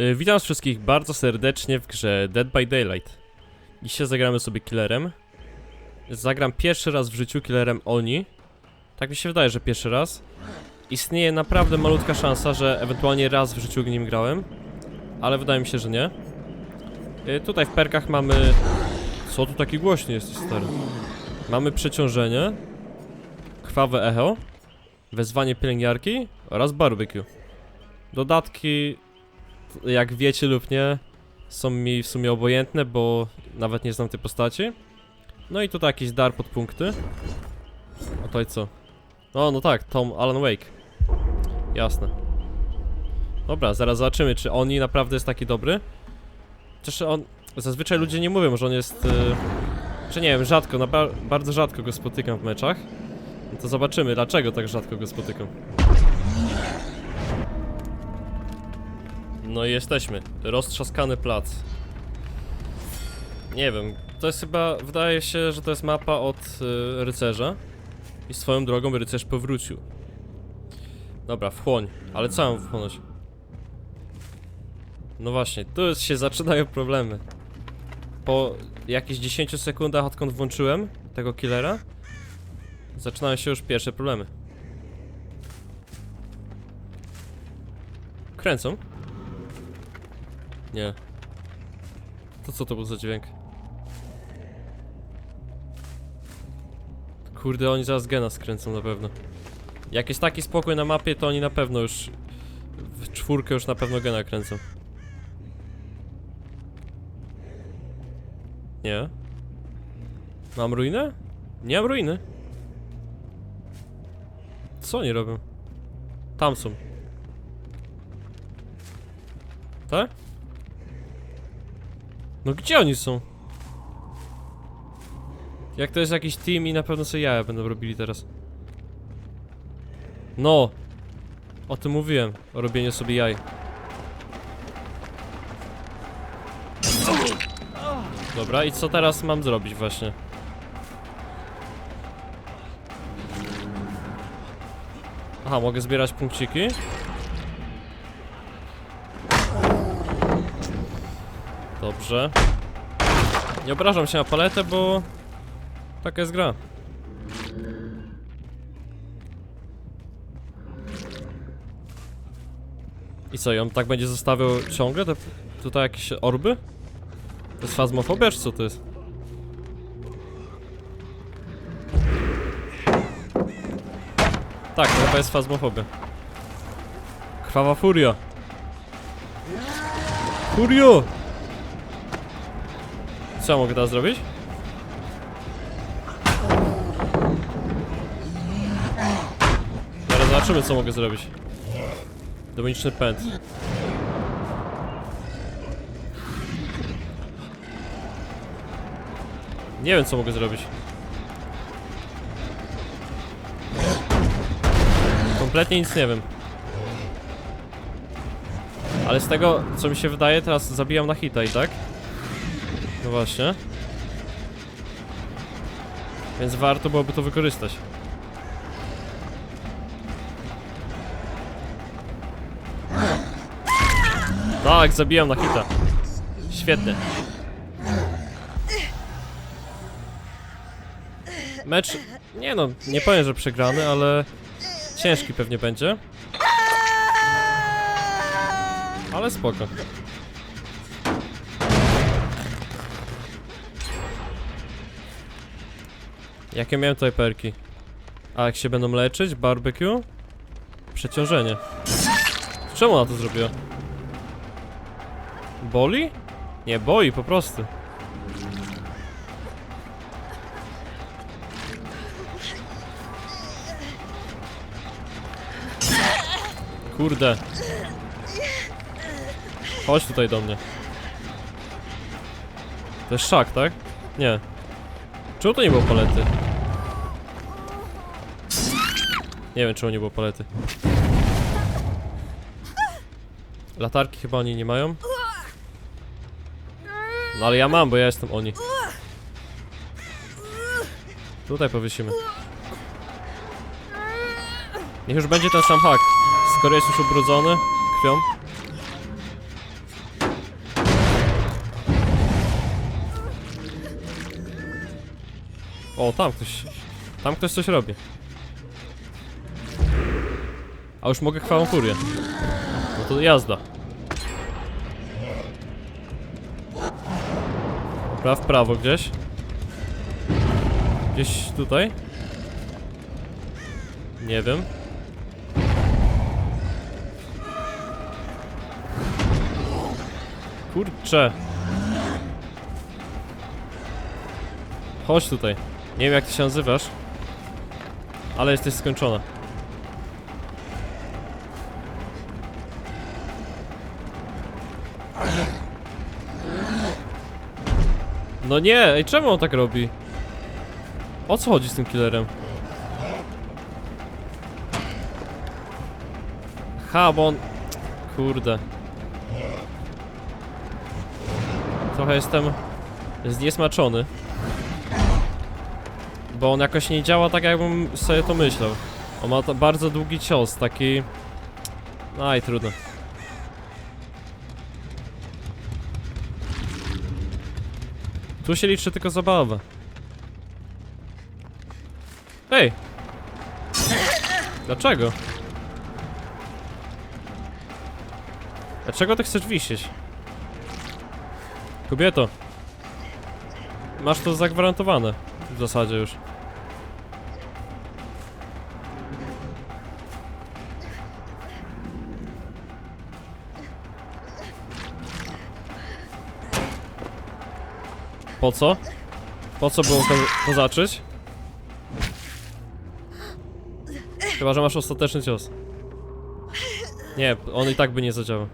Y, Witam wszystkich bardzo serdecznie w grze Dead by Daylight. Dzisiaj zagramy sobie killerem. Zagram pierwszy raz w życiu killerem Oni. Tak mi się wydaje, że pierwszy raz. Istnieje naprawdę malutka szansa, że ewentualnie raz w życiu nim grałem. Ale wydaje mi się, że nie. Y, Tutaj w perkach mamy... Co tu taki głośny jesteś, stary? Mamy przeciążenie. Krwawe echo. Wezwanie pielęgniarki oraz barbecue. Dodatki jak wiecie lub nie, są mi w sumie obojętne, bo nawet nie znam tej postaci. No i tutaj jakiś dar pod punkty. A tutaj co? O, no tak, Tom Alan Wake. Jasne. Dobra, zaraz zobaczymy, czy oni naprawdę jest taki dobry. Chociaż on... Zazwyczaj ludzie nie mówią, że on jest... Yy, czy nie wiem, rzadko, na ba bardzo rzadko go spotykam w meczach. No to zobaczymy, dlaczego tak rzadko go spotykam. No i jesteśmy. Roztrzaskany plac. Nie wiem, to jest chyba, wydaje się, że to jest mapa od y, rycerza. I swoją drogą rycerz powrócił. Dobra, wchłoń. Ale co mam wchłonąć? No właśnie, tu już się zaczynają problemy. Po jakichś 10 sekundach odkąd włączyłem tego killera, zaczynają się już pierwsze problemy. Kręcą? Nie. To co to był za dźwięk? Kurde, oni zaraz gena skręcą na pewno. Jak jest taki spokój na mapie, to oni na pewno już... W czwórkę już na pewno gena kręcą. Nie. Mam ruinę? Nie mam ruiny. Co oni robią? Tam są. Tak? No gdzie oni są? Jak to jest jakiś team i na pewno sobie jaja będą robili teraz. No! O tym mówiłem, o robieniu sobie jaj. Dobra, i co teraz mam zrobić właśnie? Aha, mogę zbierać punkciki? Dobrze. Nie obrażam się na paletę, bo taka jest gra. I co, ją tak będzie zostawiał ciągle? Te, tutaj jakieś orby? To jest fazmofobia, czy co to jest? Tak, to chyba jest fazmofobia. Krwawa furia. Furio! Co mogę teraz zrobić? Zaraz zobaczymy co mogę zrobić. Demoniczny pęd. Nie wiem co mogę zrobić. Kompletnie nic nie wiem. Ale z tego co mi się wydaje teraz zabijam na hita i tak? No właśnie. Więc warto byłoby to wykorzystać. Tak, zabijam na hita. Świetnie. Mecz, nie no, nie powiem, że przegrany, ale ciężki pewnie będzie. Ale spoko. Jakie miałem tutaj perki? A jak się będą leczyć? Barbecue? Przeciążenie. Czemu ona to zrobiła? Boli? Nie, boi po prostu. Kurde. Chodź tutaj do mnie. To jest szak, tak? Nie. Czemu to nie było palety? Nie wiem, czemu nie było palety. Latarki chyba oni nie mają. No ale ja mam, bo ja jestem oni. Tutaj powiesimy. Niech już będzie ten sam hak. Skoro jest już ubrudzony krwią. O, tam ktoś... Tam ktoś coś robi. A już mogę chwałą furię. No to jazda. Dobra, w prawo gdzieś. Gdzieś tutaj? Nie wiem. Kurczę. Chodź tutaj. Nie wiem jak ty się nazywasz. Ale jesteś skończona. No nie, ej czemu on tak robi? O co chodzi z tym killerem? Ha, bo on... Kurde. Trochę jestem zniesmaczony. Bo on jakoś nie działa tak, jakbym sobie to myślał. On ma bardzo długi cios, taki... I trudno. Tu się liczy tylko zabawa. Ej! Dlaczego? Dlaczego ty chcesz wisieć? Kobieto. Masz to zagwarantowane. W zasadzie już. Po co? Po co było ko kozaczyć? Chyba, że masz ostateczny cios. Nie, on i tak by nie zadziałał.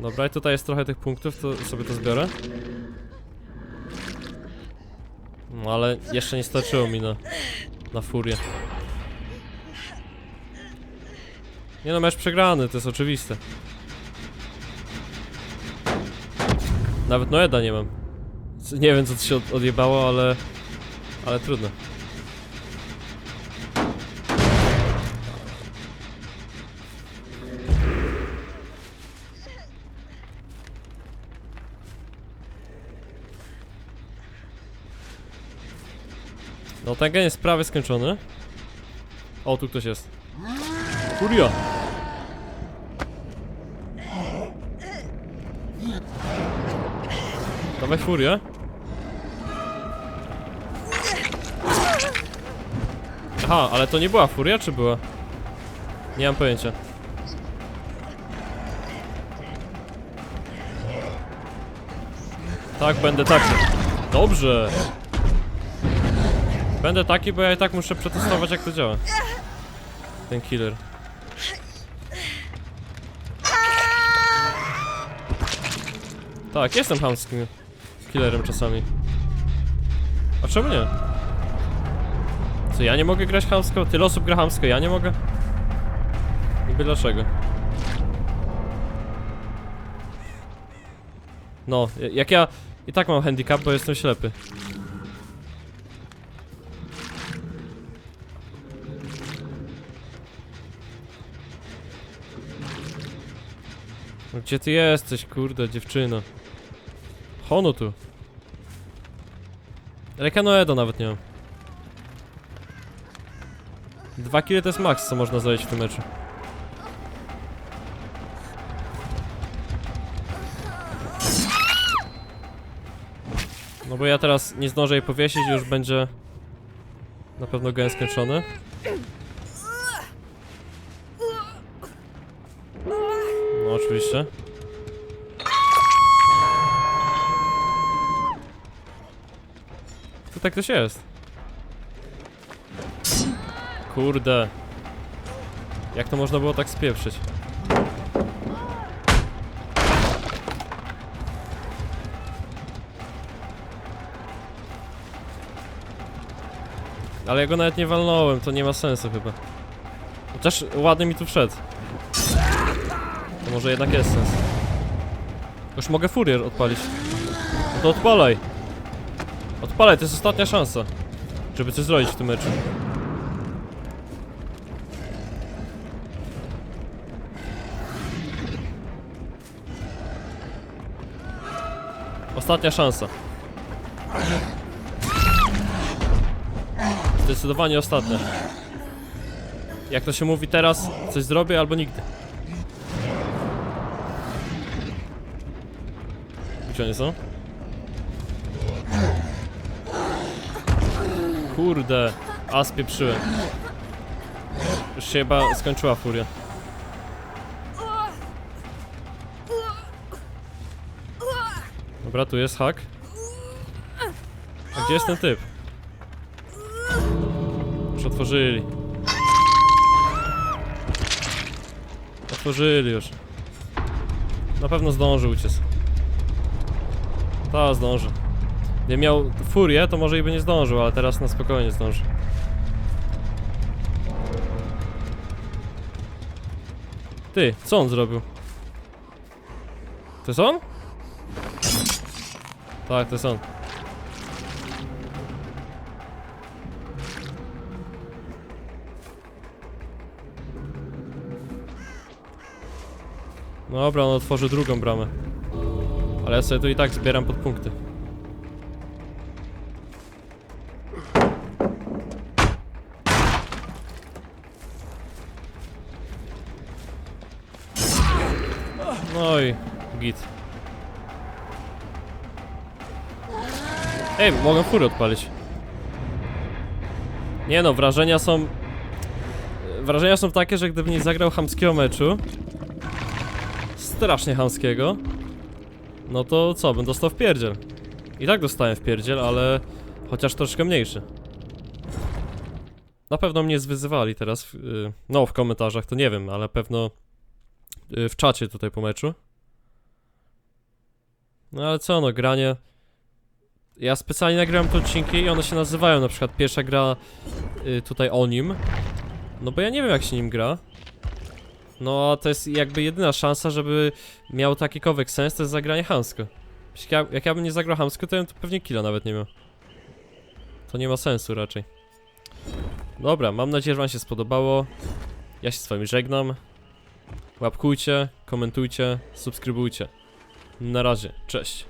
Dobra, i tutaj jest trochę tych punktów, to sobie to zbiorę. No ale jeszcze nie starczyło mi na, na furię. Nie no, mecz przegrany, to jest oczywiste. Nawet Noeda nie mam. Nie wiem co się od, odjebało, ale... Ale trudno. No ten gen jest prawie skończony. O, tu ktoś jest. Furia! Dawaj furię. Aha, ale to nie była furia, czy była? Nie mam pojęcia. Tak, będę taki. Dobrze. Będę taki, bo ja i tak muszę przetestować jak to działa. Ten killer. Tak, jestem hamskim killerem czasami. A czemu nie? Co, ja nie mogę grać hamsko? Tyle osób gra hamsko, ja nie mogę? Niby dlaczego? No, jak ja i tak mam handicap, bo jestem ślepy. No gdzie ty jesteś, kurde, dziewczyno? Hono tu. Rekanoedo nawet nie mam. Dwa kile to jest max, co można zrobić w tym meczu. No bo ja teraz nie zdążę jej powiesić, już będzie na pewno gen skończony. No oczywiście. Tutaj ktoś jest. Kurde. Jak to można było tak spieprzyć? Ale ja go nawet nie walnąłem, to nie ma sensu chyba. Chociaż ładnie mi tu wszedł. To może jednak jest sens. Już mogę furier odpalić. No to odpalaj. Odpalaj, to jest ostatnia szansa. Żeby coś zrobić w tym meczu. Ostatnia szansa. Zdecydowanie ostatnie. Jak to się mówi teraz, coś zrobię albo nigdy. Gdzie oni są? Kurde, a spieprzyłem. Już się chyba skończyła furia. Dobra, tu jest hak. A gdzie jest ten typ? Już otworzyli. Otworzyli już. Na pewno zdąży uciec. Ta zdąży. Gdy miał furię, to może i by nie zdążył, ale teraz na spokojnie zdąży. Ty, co on zrobił? To jest on? Tak, to jest on. No Dobra, on otworzy drugą bramę. Ale ja sobie tu i tak zbieram pod No i git. Ej, mogę furę odpalić. Nie no, wrażenia są... Wrażenia są takie, że gdybym nie zagrał chamskiego meczu Strasznie chamskiego No to co, bym dostał w pierdziel I tak dostałem w pierdziel, ale Chociaż troszkę mniejszy Na pewno mnie zwyzywali teraz y, No, w komentarzach to nie wiem, ale pewno W czacie tutaj po meczu No ale co no, granie ja specjalnie nagrałem te odcinki i one się nazywają na przykład pierwsza gra y, tutaj o nim. No bo ja nie wiem jak się nim gra. No a to jest jakby jedyna szansa, żeby miał takikolwiek sens, to jest zagranie hamsko. Jak ja, jak ja bym nie zagrał hamsko, to ja bym tu pewnie killa nawet nie miał. To nie ma sensu raczej. Dobra, mam nadzieję, że wam się spodobało. Ja się z wami żegnam. Łapkujcie, komentujcie, subskrybujcie. Na razie, cześć.